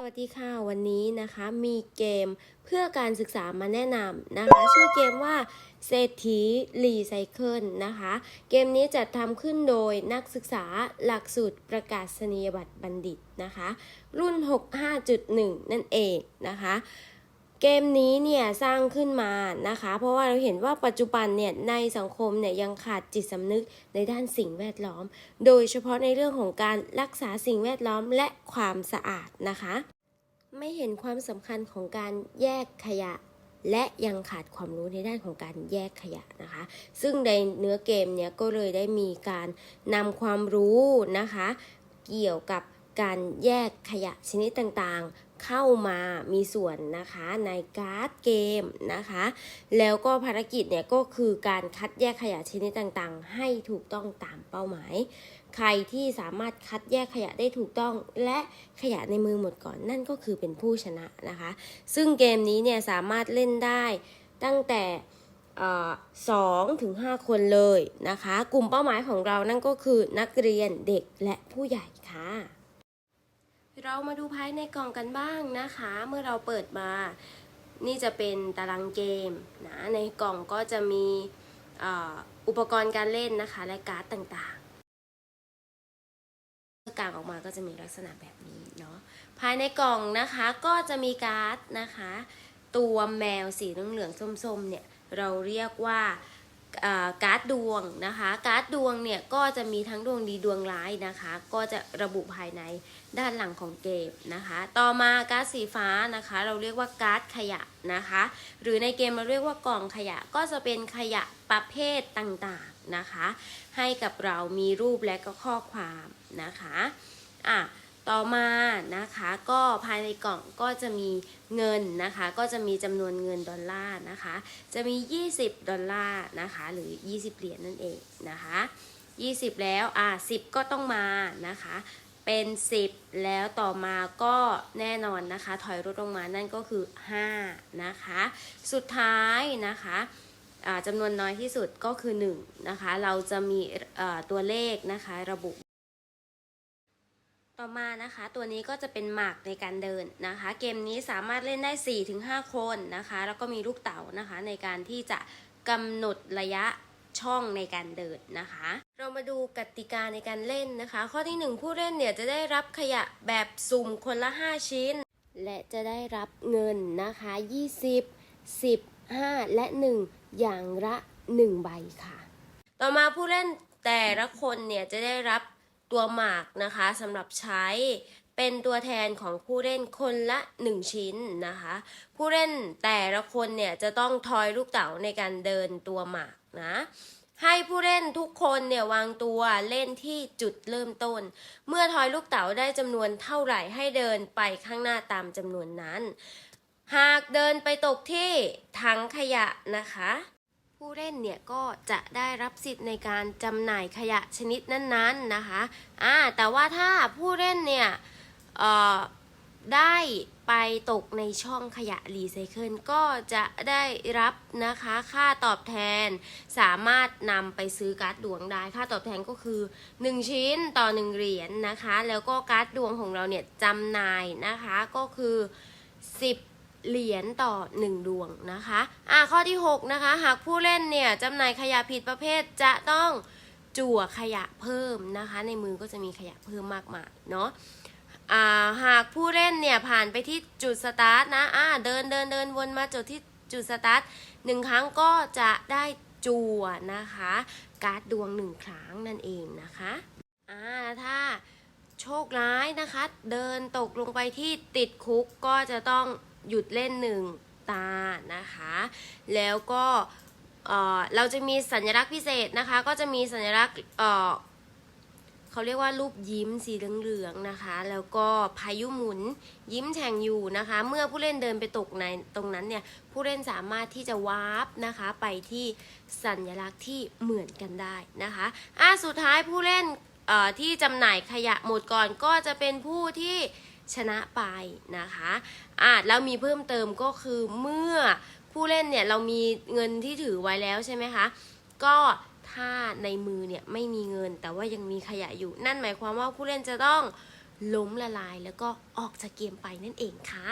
สวัสดีค่ะวันนี้นะคะมีเกมเพื่อการศึกษามาแนะนำนะคะ ชื่อเกมว่าเศรษฐีรีไซเคิลนะคะ เกมนี้จัดทำขึ้นโดยนักศึกษาหลักสูตรประกาศนียบัตรบัณฑิตนะคะ รุ่น 65.1 นั่นเองนะคะเกมนี้เนี่ยสร้างขึ้นมานะคะ เพราะว่าเราเห็นว่าปัจจุบันเนี่ยในสังคมเนี่ยยังขาดจิตสำนึกในด้านสิ่งแวดล้อม โดยเฉพาะในเรื่องของการรักษาสิ่งแวดล้อมและความสะอาดนะคะ ไม่เห็นความสำคัญของการแยกขยะ และยังขาดความรู้ในด้านของการแยกขยะนะคะ ซึ่งในเนื้อเกมเนี่ยก็เลยได้มีการนำความรู้นะคะ เกี่ยวกับการแยกขยะชนิดต่างๆ เข้ามามีส่วนนะคะในการ์ดเกมนะคะ แล้วก็ภารกิจเนี่ยก็คือการคัดแยกขยะชนิดต่างๆ ให้ถูกต้องตามเป้าหมาย ใครที่สามารถคัดแยกขยะได้ถูกต้อง และขยะในมือหมดก่อนนั่นก็คือเป็นผู้ชนะนะคะ ซึ่งเกมนี้เนี่ยสามารถเล่นได้ตั้งแต่สองถึงห้าคนเลยนะคะ กลุ่มเป้าหมายของเรานั่นก็คือนักเรียนเด็กและผู้ใหญ่ค่ะ เรามาดูภายในกล่องกันบ้างนะคะ เมื่อเราเปิดมา นี่จะเป็นตารางเกมนะ ในกล่องก็จะมีอ,อุปกรณ์การเล่นนะคะ และการ์ดต่างๆเมื่อกางออกมาก็จะมีลักษณะแบบนี้เนาะ ภายในกล่องนะคะก็จะมีการ์ดนะคะ ตัวแมวสีเหลืองๆส้มๆเนี่ย เราเรียกว่า การ์ดดวงนะคะ การ์ดดวงเนี่ยก็จะมีทั้งดวงดีดวงร้ายนะคะ ก็จะระบุภายในด้านหลังของเกมนะคะ ต่อมาการ์ดสีฟ้านะคะ เราเรียกว่าการ์ดขยะนะคะ หรือในเกมเราเรียกว่ากล่องขยะก็จะเป็นขยะประเภทต่างๆนะคะ ให้กับเรามีรูปและก็ข้อความนะคะอะ ต่อมานะคะก็ภายในกล่องก็จะมีเงินนะคะ ก็จะมีจำนวนเงินดอลลาร์นะคะ จะมี 20 ดอลลาร์นะคะ หรือ 20 เหรียญนั่นเองนะคะ 20 แล้วอะ10 ก็ต้องมานะคะ เป็น 10 แล้วต่อมาก็แน่นอนนะคะ ถอยลดลงมานั่นก็คือ 5 นะคะ สุดท้ายนะคะจำนวนน้อยที่สุดก็คือ 1 นะคะ เราจะมีตัวเลขนะคะระบุ ต่อมานะคะตัวนี้ก็จะเป็นหมากในการเดินนะคะ เกมนี้สามารถเล่นได้ 4-5 คนนะคะ แล้วก็มีลูกเต๋านะคะ ในการที่จะกำหนดระยะช่องในการเดินนะคะ เรามาดูกติกาในการเล่นนะคะ ข้อที่ 1 ผู้เล่นเนี่ยจะได้รับขยะแบบสุ่มคนละ 5 ชิ้น และจะได้รับเงินนะคะ 20 10 5และ 1 อย่างละ 1 ใบค่ะ ต่อมาผู้เล่นแต่ละคนเนี่ยจะได้รับ ตัวหมากนะคะสำหรับใช้เป็นตัวแทนของผู้เล่นคนละ 1 ชิ้นนะคะ ผู้เล่นแต่ละคนเนี่ยจะต้องทอยลูกเต๋าในการเดินตัวหมากนะให้ผู้เล่นทุกคนเนี่ยวางตัวเล่นที่จุดเริ่มต้น เมื่อทอยลูกเต๋าได้จำนวนเท่าไหร่ให้เดินไปข้างหน้าตามจำนวนนั้น หากเดินไปตกที่ถังขยะนะคะ ผู้เล่นเนี่ยก็จะได้รับสิทธิ์ในการจำหน่ายขยะชนิดนั้นๆนะคะอ่าแต่ว่าถ้าผู้เล่นเนี่ยได้ไปตกในช่องขยะรีไซเคิลก็จะได้รับนะคะค่าตอบแทนสามารถนำไปซื้อการ์ดดวงได้ค่าตอบแทนก็คือ 1 ชิ้นต่อ 1 เหรียญนนะคะ แล้วก็การ์ดดวงของเราเนี่ยจำหน่ายนะคะก็คือ 10 เหรียญต่อ 1 ดวงนะคะ อ่าข้อที่ 6 นะคะ หากผู้เล่นเนี่ยจำหน่ายขยะผิดประเภทจะต้องจั่วขยะเพิ่มนะคะ ในมือก็จะมีขยะเพิ่มมากมายเนาะอ่าหากผู้เล่นเนี่ยผ่านไปที่จุดสตาร์ทนะอ่าเดินเดินเดินวนมาจุดที่จุดสตาร์ทหนึ่งครั้งก็จะได้จั่วนะคะ การ์ดดวงหนึ่งครั้งนั่นเองนะคะอ่าถ้าโชคร้ายนะคะ เดินตกลงไปที่ติดคุกก็จะต้อง หยุดเล่นหนึ่งตานะคะ แล้วก็เราจะมีสัญลักษณ์พิเศษนะคะ ก็จะมีสัญลักษณ์เขาเรียกว่ารูปยิ้มสีเหลืองๆนะคะ แล้วก็พายุหมุนยิ้มแฉ่งอยู่นะคะ เมื่อผู้เล่นเดินไปตกในตรงนั้นเนี่ย ผู้เล่นสามารถที่จะวาร์ปนะคะ ไปที่สัญลักษณ์ที่เหมือนกันได้นะคะอะสุดท้ายผู้เล่นที่จำหน่ายขยะหมดก่อนก็จะเป็นผู้ที่ ชนะไปนะคะอะแล้วมีเพิ่มเติมก็คือเมื่อผู้เล่นเนี่ยเรามีเงินที่ถือไว้แล้วใช่ไหมคะ ก็ถ้าในมือเนี่ยไม่มีเงินแต่ว่ายังมีขยะอยู่ นั่นหมายความว่าผู้เล่นจะต้องล้มละลายแล้วก็ออกจากเกมไปนั่นเองค่ะ